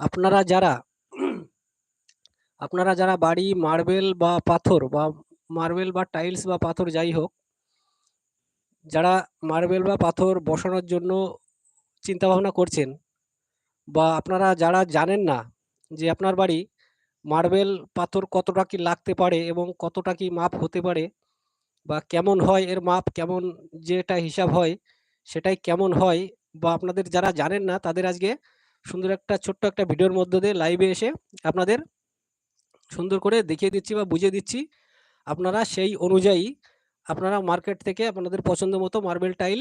আপনারা যারা আপনারা যারা বাড়ি, মার্বেল বা পাথর বা মার্বেল বা টাইলস বা পাথর যাই হোক, যারা মার্বেল বা পাথর বসানোর জন্য চিন্তাভাবনা করছেন বা আপনারা যারা জানেন না যে আপনার বাড়ি মার্বেল পাথর কতটা কি লাগতে পারে এবং কতটা কি মাপ হতে পারে বা কেমন হয়, এর মাপ কেমন, যেটা হিসাব হয় সেটাই কেমন হয় বা আপনাদের যারা জানেন না তাদের আজকে সুন্দর একটা, ছোট্ট একটা ভিডিওর মধ্য দিয়ে লাইভে এসে আপনাদের সুন্দর করে দেখিয়ে দিচ্ছি বা বুঝিয়ে দিচ্ছি। আপনারা সেই অনুযায়ী আপনারা মার্কেট থেকে আপনাদের পছন্দ মতো মার্বেল টাইল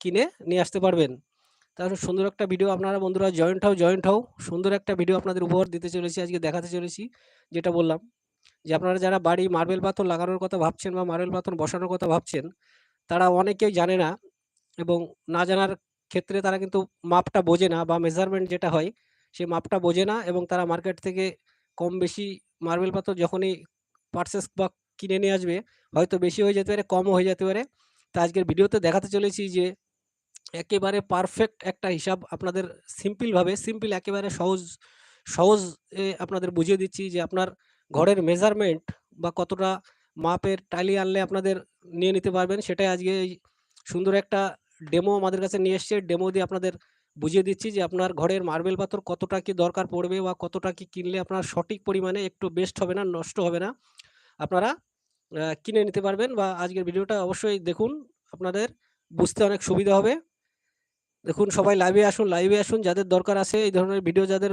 কিনে নিয়ে আসতে পারবেন। তাহলে সুন্দর একটা ভিডিও আপনারা বন্ধুরা জয়েন্ট হও জয়েন্ট হও। সুন্দর একটা ভিডিও আপনাদের উপহার দিতে চলেছি, আজকে দেখাতে চলেছি, যেটা বললাম যে আপনারা যারা বাড়ি মার্বেল পাথর লাগানোর কথা ভাবছেন বা মার্বেল পাথর বসানোর কথা ভাবছেন, তারা অনেকেই জানে না এবং না জানার ক্ষেত্রে তারা কিন্তু মাপটা বোঝে না বা মেজারমেন্ট যেটা হয় সেই মাপটা বোঝে না এবং তারা মার্কেট থেকে কম বেশি মার্বেল পাথর যখনই পারচেস বা কিনে নিয়ে আসবে, হয়তো বেশি হয়ে যেতে পারে, কমও হয়ে যেতে পারে। তা আজকের ভিডিওতে দেখাতে চলেছি যে একেবারে পারফেক্ট একটা হিসাব আপনাদের সিম্পলভাবে সিম্পল একেবারে সহজ সহজ আপনাদের বুঝিয়ে দিচ্ছি যে আপনার ঘরের মেজারমেন্ট বা কতটা মাপের টালি আনলে আপনাদের নিয়ে নিতে পারবেন, সেটাই আজকে সুন্দর একটা ডেমো আমাদের কাছে নিয়ে এসছে। ডেমো দিয়ে আপনাদের বুঝিয়ে দিচ্ছি যে আপনার ঘরের মার্বেল পাথর কতটা কি দরকার পড়বে বা কতটা কি কিনলে আপনার সঠিক পরিমাণে একটু বেস্ট হবে না, নষ্ট হবে না। আপনারা কিনে নিতে পারবেন বা আজকের ভিডিওটা অবশ্যই দেখুন। আপনাদের বুঝতে অনেক সুবিধা হবে। দেখুন, সবাই লাইভে আসুন লাইভে আসুন। যাদের দরকার আছে, এই ধরনের ভিডিও যাদের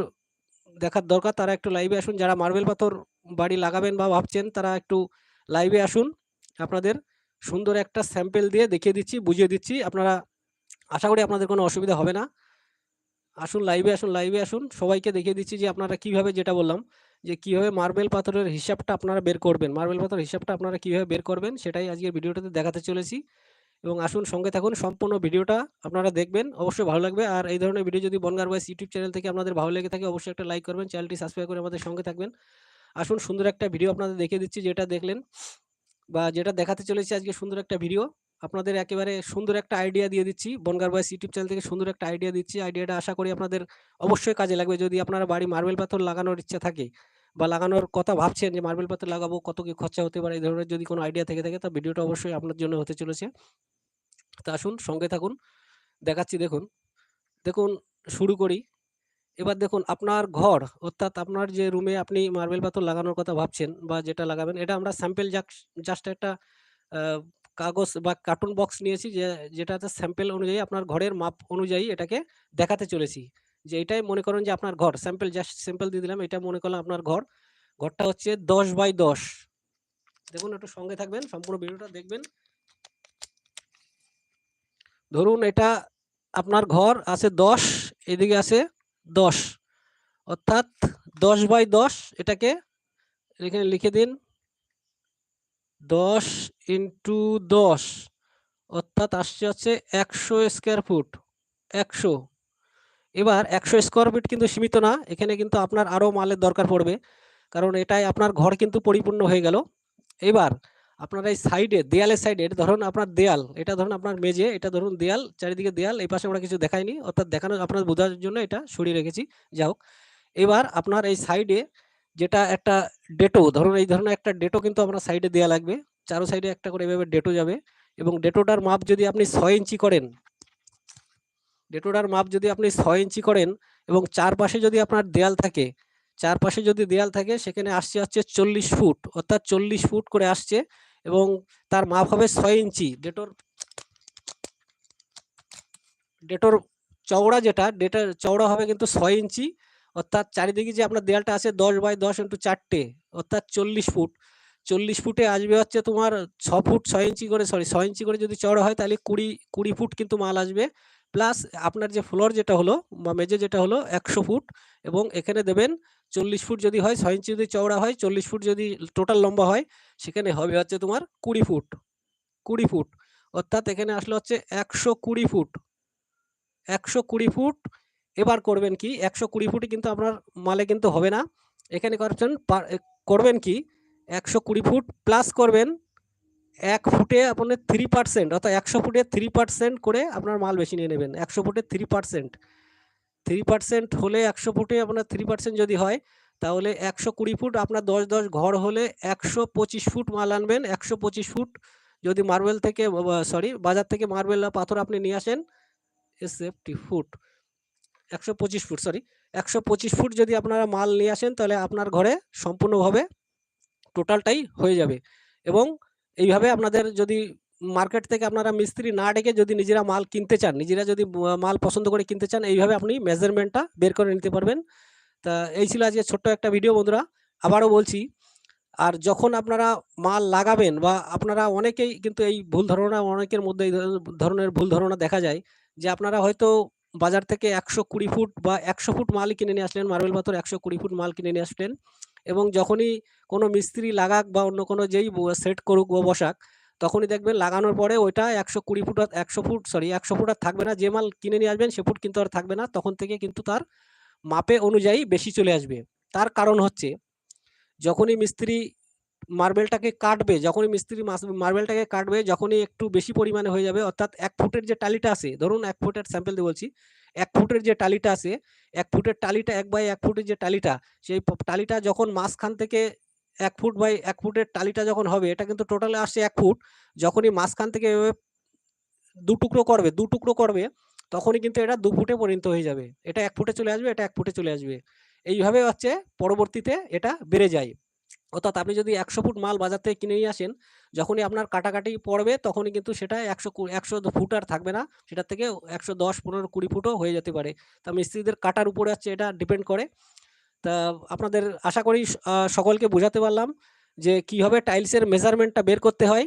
দেখার দরকার, তারা একটু লাইভে আসুন। যারা মার্বেল পাথর বাড়ি লাগাবেন বা ভাবছেন, তারা একটু লাইভে আসুন। আপনাদের সুন্দর একটা স্যাম্পেল দিয়ে দেখিয়ে দিচ্ছি, বুঝিয়ে দিচ্ছি। আপনারা আশা করি আপনাদের কোনো অসুবিধা হবে না। আসুন লাইভে আসুন লাইভে আসুন। সবাইকে দেখিয়ে দিচ্ছি যে আপনারা কীভাবে যেটা বললাম, যে কীভাবে মার্বেল পাথরের হিসাবটা আপনারা বের করবেন। মার্বেল পাথরের হিসাবটা আপনারা কীভাবে বের করবেন, সেটাই আজকের ভিডিওটাতে দেখাতে চলেছি। এবং আসুন সঙ্গে থাকুন, সম্পূর্ণ ভিডিওটা আপনারা দেখবেন, অবশ্যই ভালো লাগবে। আর এই ধরনের ভিডিও যদি বনগার বয়স ইউটিউব চ্যানেল থেকে আপনাদের ভালো লেগে থাকে, অবশ্যই একটা লাইক করবেন চ্যানেলটি সাবস্ক্রাইব করে আমাদের সঙ্গে থাকবেন। আসুন সুন্দর একটা ভিডিও আপনাদের দেখিয়ে দিচ্ছি, যেটা দেখলেন। বা যেটা দেখাতে চলেছি আজকে সুন্দর একটা ভিডিও আপনাদের একেবারে সুন্দর একটা আইডিয়া দিয়ে দিচ্ছি। বনগার বয়স ইউটিউব চ্যানেল থেকে সুন্দর একটা আইডিয়া দিচ্ছি। আইডিয়াটা আশা করি আপনাদের অবশ্যই কাজে লাগবে। যদি আপনারা বাড়ি মার্বেল পাথর লাগানোর ইচ্ছা থাকে বা লাগানোর কথা ভাবছেন যে মার্বেল পাথর লাগাবো, কত কি খরচা হতে পারে, এই ধরনের যদি কোনো আইডিয়া থেকে থাকে, তা ভিডিওটা অবশ্যই আপনার জন্য হতে চলেছে। তা আসুন সঙ্গে থাকুন, দেখাচ্ছি দেখুন। দেখুন, শুরু করি। এবার দেখুন, আপনার ঘর, অর্থাৎ আপনার যে রুমে আপনি মার্বেল পাথর লাগানোর কথা ভাবছেন বা যেটা লাগাবেন, এটা আমরা স্যাম্পেল জাস্ট একটা কাগজ বা কার্টুন বক্স নিয়েছি যে, যেটাতে স্যাম্পেল অনুযায়ী, আপনার ঘরের মাপ অনুযায়ী এটাকে দেখাতে চলেছি। যে এটাই মনে করেন যে আপনার ঘর স্যাম্পেল জাস্ট স্যাম্পল দিয়ে দিলাম, এটা মনে করলাম আপনার ঘর। ঘরটা হচ্ছে দশ বাই দশ। দেখুন, একটু সঙ্গে থাকবেন, সম্পূর্ণ ভিডিওটা দেখবেন। ধরুন, এটা আপনার ঘর আছে দশ, এদিকে আছে দশ। অর্থাৎ দশ বাই দশ এটাকে এখানে লিখে দিন। দশ ইন্টু দশ। অর্থাৎ আসছে হচ্ছে একশো স্কোয়ার ফুট। একশো। এবার একশো স্কোয়ার ফিট কিন্তু সীমিত না। এখানে কিন্তু আপনার আরও মালের দরকার পড়বে। কারণ এটাই আপনার ঘর কিন্তু পরিপূর্ণ হয়ে গেল। এবার আপনার এই সাইডে দেয়ালের সাইডে এটা ধরুন আপনার দেয়াল, এটা ধরুন আপনার মেঝে, এটা ধরুন দেয়াল, চারিদিকে দেয়াল, এই পাশে আমরা কিছু দেখাইনি, অর্থাৎ দেখানো, আপনার বোঝার জন্য এটা সরিয়ে রেখেছি। যাই হোক, এবার আপনার এই সাইডে যেটা একটা ডেটো ধরুন এই ধরনের একটা ডেটো কিন্তু আপনার সাইডে দেওয়া লাগবে, চারো সাইডে একটা করে এভাবে ডেটো যাবে এবং ডেটোটার মাপ যদি আপনি ছয় ইঞ্চি করেন ডেটোটার মাপ যদি আপনি ছয় ইঞ্চি করেন এবং চারপাশে যদি আপনার দেয়াল থাকে, চারপাশে যদি দেয়াল থাকে, সেখানে আসছে হচ্ছে চল্লিশ ফুট, অর্থাৎ চল্লিশ ফুট করে আসছে এবং তার মাপ হবে ছয় ইঞ্চি। ডেটোর ডেটোর চওড়া যেটা, ডেটার চওড়া হবে কিন্তু ছয় ইঞ্চি। অর্থাৎ চারিদিকে যে আপনার দেয়ালটা আছে, দশ বাই দশ ইন্টু চারটে, অর্থাৎ চল্লিশ ফুট। চল্লিশ ফুটে আসবে হচ্ছে তোমার ছ ফুট ছয় ইঞ্চি করে সরি ছয় ইঞ্চি করে যদি চওড়া হয়, তাহলে কুড়ি কুড়ি ফুট কিন্তু মাল আসবে। প্লাস আপনার যে ফ্লোর যেটা হলো, বা মেজে যেটা হলো, একশো ফুট। এবং এখানে দেবেন চল্লিশ ফুট যদি হয়, ছয় ইঞ্চি যদি চওড়া হয়, চল্লিশ ফুট যদি টোটাল লম্বা হয়, সেখানে হবে হচ্ছে তোমার কুড়ি ফুট। কুড়ি ফুট। অর্থাৎ এখানে আসলে হচ্ছে একশো কুড়ি ফুট। একশো কুড়ি ফুট। এবার করবেন কি? একশো কুড়ি ফুটে কিন্তু আপনার মালে কিন্তু হবে না। এখানে করছেন করবেন কি? একশো কুড়ি ফুট প্লাস করবেন। এক ফুটে আপনার থ্রি পার্সেন্ট অর্থাৎ একশো ফুটে থ্রি পার্সেন্ট করে আপনার মাল বেশি নিয়ে নেবেন। একশো ফুটে থ্রি পার্সেন্ট 3% হলে 100 ফুটে আপনার থ্রি পার্সেন্ট যদি হয়, তাহলে 120 ফুট আপনার দশ দশ ঘর হলে 125 ফুট মাল আনবেন। 125 ফুট যদি মার্বেল থেকে সরি বাজার থেকে মার্বেল পাথর আপনি নিয়ে আসেন safety foot 125 foot sorry 125 foot যদি আপনারা মাল নিয়ে আসেন, তাহলে আপনার ঘরে সম্পূর্ণভাবে টোটালটাই হয়ে যাবে এবং এইভাবে আপনাদের যদি মার্কেট থেকে আপনারা মিস্ত্রি না ডেকে যদি নিজেরা মাল কিনতে চান, নিজেরা যদি মাল পছন্দ করে কিনতে চান এইভাবে আপনি মেজারমেন্টটা বের করে নিতে পারবেন। তা এই ছিল আজকে ছোট্ট একটা ভিডিও বন্ধুরা। আবারও বলছি আর যখন আপনারা মাল লাগাবেন বা আপনারা অনেকেই কিন্তু এই ভুল ধারণা অনেকের মধ্যে এই ধরনের ভুল ধারণা দেখা যায় যে আপনারা হয়তো বাজার থেকে 120 ফুট বা 100 ফুট মালই কিনে নিয়ে আসলেন, মার্বেল পাথর 120 ফুট মাল কিনে নিয়ে আসলেন এবং যখনই কোনো মিস্ত্রি লাগাক বা অন্য কোনো যেই সেট করুক বা বসাক, তখনই দেখবেন লাগানোর পরে ওইটা 120 ফুট আর 100 ফুট সরি 100 ফুট আর থাকবে না। যে মাল কিনে নিয়ে আসবেন সে ফুট কিন্তু আর থাকবে না। তখন থেকে কিন্তু তার মাপে অনুযায়ী বেশি চলে আসবে। তার কারণ হচ্ছে যখনই মিস্ত্রি মার্বেলটাকে কাটবে, যখনই মিস্ত্রি মাস মার্বেলটাকে কাটবে, যখনই একটু বেশি পরিমাণে হয়ে যাবে অর্থাৎ এক ফুটের যে টালিটা আছে, ধরুন এক ফুটের স্যাম্পেল দিয়ে বলছি। এক ফুটের যে টালিটা আছে, এক ফুটের টালিটা এক বাই এক ফুটের যে টালিটা, সেই টালিটা যখন মাঝখান থেকে 1 ফুট বাই এক ফুটের টালিটা যখন হবে, এটা কিন্তু টোটালে আসছে এক ফুট। যখনই মাঝখান থেকে এভাবে 2 টুকরো করবে দু টুকরো করবে, তখনই কিন্তু এটা দু ফুটে পরিণত হয়ে যাবে। এটা এক ফুটে চলে আসবে, এটা এক ফুটে চলে আসবে। এইভাবে হচ্ছে পরবর্তীতে এটা বেড়ে যায়। অর্থাৎ আপনি যদি 100 ফুট মাল বাজার থেকে কিনে নিয়ে আসেন, যখনই আপনার কাটাকাটি পড়বে তখনই কিন্তু সেটা 100 কু 100 ফুট আর থাকবে না। সেটার থেকে 110, 15, 20 ফুটও হয়ে যেতে পারে। তা মিস্ত্রিদের কাটার উপরে হচ্ছে এটা ডিপেন্ড করে। তা আপনাদের আশা করি সকলকে বোঝাতে পারলাম যে কীভাবে টাইলসের মেজারমেন্টটা বের করতে হয়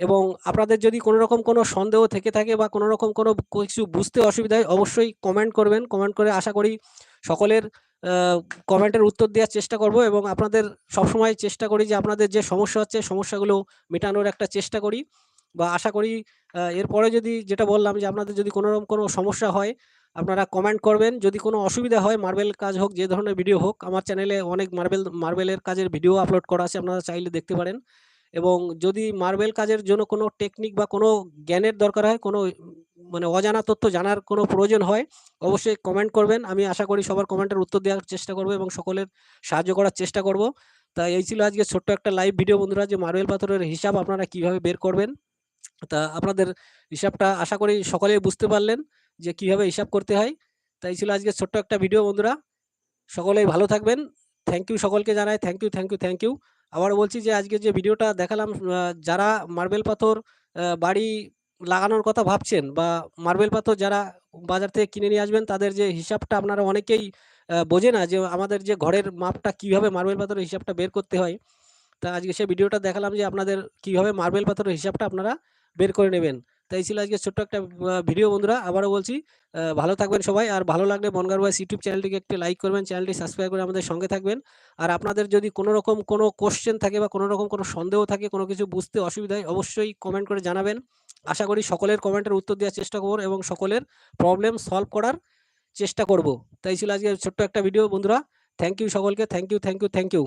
এবং আপনাদের যদি কোনো রকম কোনো সন্দেহ থেকে থাকে বা কোনো রকম কোনো কিছু বুঝতে অসুবিধা হয় অবশ্যই কমেন্ট করবেন। কমেন্ট করে আশা করি সকলের কমেন্টের উত্তর দেওয়ার চেষ্টা করব এবং আপনাদের সবসময় চেষ্টা করি যে আপনাদের যে সমস্যা হচ্ছে সমস্যাগুলো মেটানোর একটা চেষ্টা করি বা আশা করি এরপরে যদি যেটা বললাম যে আপনাদের যদি কোনো রকম কোনো সমস্যা হয়, আপনারা কমেন্ট করবেন। যদি কোনো অসুবিধা হয় মার্বেল কাজ হোক, যে ধরনের ভিডিও হোক, আমার চ্যানেলে অনেক মার্বেল মার্বেলের কাজের ভিডিও আপলোড করা আছে। আপনারা চাইলে দেখতে পারেন এবং যদি মার্বেল কাজের জন্য কোনো টেকনিক বা কোনো জ্ঞানের দরকার হয়, কোনো মানে অজানা তথ্য জানার কোনো প্রয়োজন হয়, অবশ্যই কমেন্ট করবেন। আমি আশা করি সবার কমেন্টের উত্তর দেওয়ার চেষ্টা করব এবং সকলের সাহায্য করার চেষ্টা করব। তা এই ছিল আজকে ছোট্ট একটা লাইভ ভিডিও বন্ধুরা যে মার্বেল পাথরের হিসাব আপনারা কীভাবে বের করবেন। তা আপনাদের হিসাবটা আশা করি সকলেই বুঝতে পারলেন যে কীভাবে হিসাব করতে হয়। তাই ছিল আজকে ছোট্ট একটা ভিডিও বন্ধুরা। সকলেই ভালো থাকবেন। থ্যাংক ইউ সকলকে জানাই thank you, thank you, thank you. আবার বলছি যে আজকে যে ভিডিওটা দেখালাম যারা মার্বেল পাথর বাড়ি লাগানোর কথা ভাবছেন বা মার্বেল পাথর যারা বাজার থেকে কিনে নিয়ে আসবেন তাদের যে হিসাবটা আপনারা অনেকেই বোঝে না যে আমাদের যে ঘরের মাপটা কীভাবে মার্বেল পাথরের হিসাবটা বের করতে হয়। তা আজকে সেই ভিডিওটা দেখালাম যে আপনাদের কীভাবে মার্বেল পাথরের হিসাবটা আপনারা বের করে নেবেন। তো এই ছিল আজকে ছোট্ট একটা ভিডিও বন্ধুরা। আবারও বলছি ভালো থাকবেন সবাই। আর ভালো লাগলে বনগাঁ বয়েজ ইউটিউব চ্যানেলটিকে একটি লাইক করবেন, চ্যানেলটি সাবস্ক্রাইব করে আমাদের সঙ্গে থাকবেন। আর আপনাদের যদি কোনো রকম কোনো কোশ্চেন থাকে বা কোনো রকম কোনো সন্দেহ থাকে, কোনো কিছু বুঝতে অসুবিধা হয় অবশ্যই কমেন্ট করে জানাবেন। আশা করি সকলের কমেন্টের উত্তর দেওয়ার চেষ্টা করব এবং সকলের প্রবলেম সলভ করার চেষ্টা করব। তাই ছিল আজকে ছোট্ট একটা ভিডিও বন্ধুরা। থ্যাংক ইউ সকলকে। Thank you, thank you, thank you.